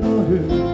너를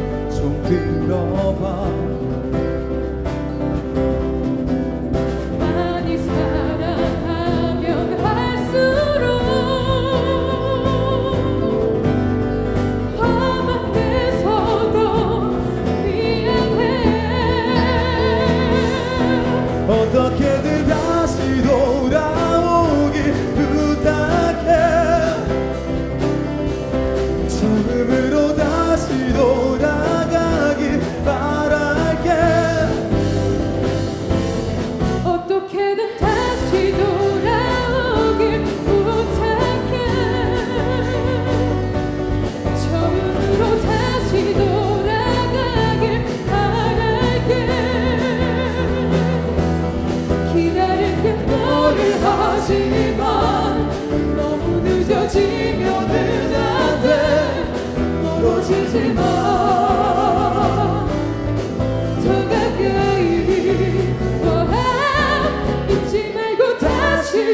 들어봐. 늦어지지만 너무 늦어지면은 안돼 멀어지지만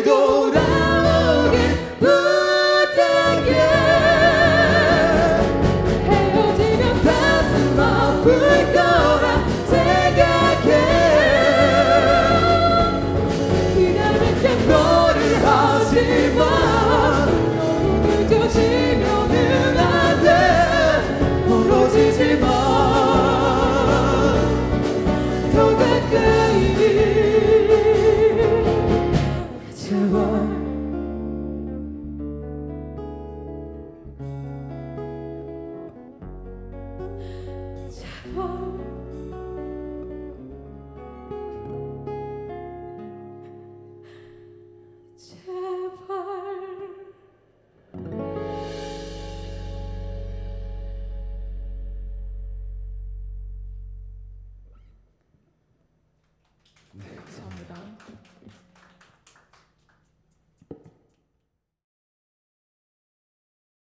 Don't see. 제가